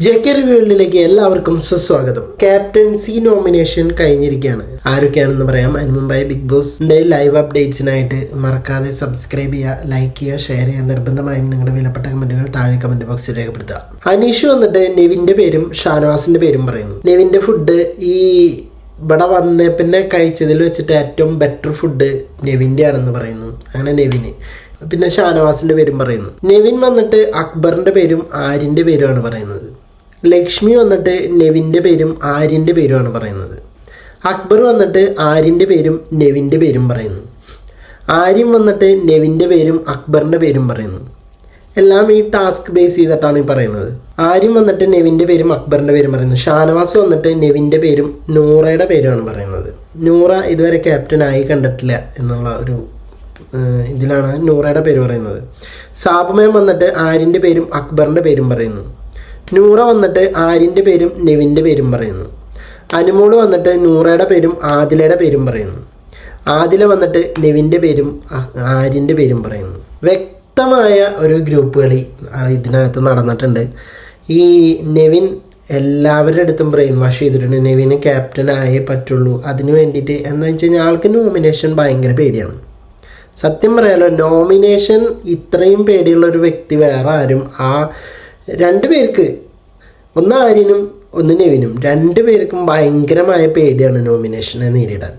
J K എല്ലാവർക്കും സുസ്വാഗതം. Captaincy nomination കഴിഞ്ഞിരിക്കുകയാണ്. ആരൊക്കെയാണെന്ന് പറയാം. അതിന് മുമ്പായി ബിഗ് ബോസിന്റെ ലൈവ് അപ്ഡേറ്റ്സിനായിട്ട് മറക്കാതെ സബ്സ്ക്രൈബ് ചെയ്യുക ലൈക്ക് ചെയ്യുക ഷെയർ ചെയ്യുക. നിർബന്ധമായും നിങ്ങളുടെ വിലപ്പെട്ട കമന്റുകൾ താഴെ കമന്റ് ബോക്സിൽ രേഖപ്പെടുത്തുക. അനീഷ് വന്നിട്ട് നെവിന്റെ പേരും ഷാനവാസിന്റെ പേരും പറയുന്നു. നെവിന്റെ ഫുഡ് ഈ ഇവിടെ വന്നേ പിന്നെ കഴിച്ചതിൽ വെച്ചിട്ട് ഏറ്റവും ബെറ്റർ ഫുഡ് നെവിന്റെ ആണെന്ന് പറയുന്നു. അങ്ങനെ നെവിന്. പിന്നെ ഷാനവാസിന്റെ പേരും പറയുന്നു. നെവിൻ വന്നിട്ട് അക്ബറിന്റെ പേരും ആര്യന്റെ പേരുമാണ് പറയുന്നത്. ലക്ഷ്മി വന്നിട്ട് നെവിന്റെ പേരും ആര്യന്റെ പേരുമാണ് പറയുന്നത്. അക്ബർ വന്നിട്ട് ആര്യന്റെ പേരും നെവിന്റെ പേരും പറയുന്നു. ആര്യം വന്നിട്ട് നെവിന്റെ പേരും അക്ബറിന്റെ പേരും പറയുന്നു. എല്ലാം ഈ ടാസ്ക് ബേസ് ചെയ്തിട്ടാണ് ഈ പറയുന്നത്. ആര്യം വന്നിട്ട് നെവിന്റെ പേരും അക്ബറിന്റെ പേരും പറയുന്നു. ഷാനവാസ് വന്നിട്ട് നെവിന്റെ പേരും നൂറയുടെ പേരുമാണ് പറയുന്നത്. നൂറ ഇതുവരെ ക്യാപ്റ്റൻ ആയി കണ്ടിട്ടില്ല എന്നുള്ള ഒരു ഇതിലാണ് നൂറയുടെ പേര് പറയുന്നത്. സാബുമയം വന്നിട്ട് ആര്യന്റെ പേരും അക്ബറിന്റെ പേരും പറയുന്നു. നൂറ വന്നിട്ട് ആര്യന്റെ പേരും നെവിന്റെ പേരും പറയുന്നു. അനുമോൾ വന്നിട്ട് നൂറയുടെ പേരും ആദിലയുടെ പേരും പറയുന്നു. ആദില വന്നിട്ട് നെവിന്റെ പേരും ആര്യന്റെ പേരും പറയുന്നു. വ്യക്തമായ ഒരു ഗ്രൂപ്പ് കളി ഇതിനകത്ത് നടന്നിട്ടുണ്ട്. ഈ നെവിൻ എല്ലാവരുടെ അടുത്തും ബ്രെയിൻ വാഷ് ചെയ്തിട്ടുണ്ട്. നെവിന് ക്യാപ്റ്റൻ ആയേ പറ്റുള്ളൂ. അതിന് വേണ്ടിയിട്ട് എന്താ വെച്ച് കഴിഞ്ഞാൽ ആൾക്ക് നോമിനേഷൻ ഭയങ്കര പേടിയാണ്. സത്യം പറയാലോ നോമിനേഷൻ ഇത്രയും പേടിയുള്ള ഒരു വ്യക്തി വേറെ ആരും ആ രണ്ട് പേർക്ക് ഒന്ന് ആര്യനും ഒന്ന് നെവിനും. രണ്ട് പേർക്കും ഭയങ്കരമായ പേടിയാണ് നോമിനേഷനെ നേരിടാൻ.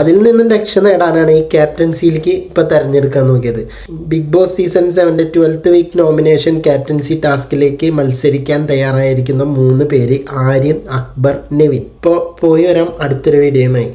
അതിൽ നിന്നും രക്ഷ നേടാനാണ് ഈ ക്യാപ്റ്റൻസിയിലേക്ക് ഇപ്പോൾ തിരഞ്ഞെടുക്കാൻ നോക്കിയത്. ബിഗ് ബോസ് സീസൺ സെവന്റെ ട്വൽത്ത് വീക്ക് നോമിനേഷൻ ക്യാപ്റ്റൻസി ടാസ്കിലേക്ക് മത്സരിക്കാൻ തയ്യാറായിരിക്കുന്ന മൂന്ന് പേര് ആര്യൻ അക്ബർ നെവിൻ. ഇപ്പോൾ പോയി വരാം. അടുത്തൊരു വീഡിയോയുമായി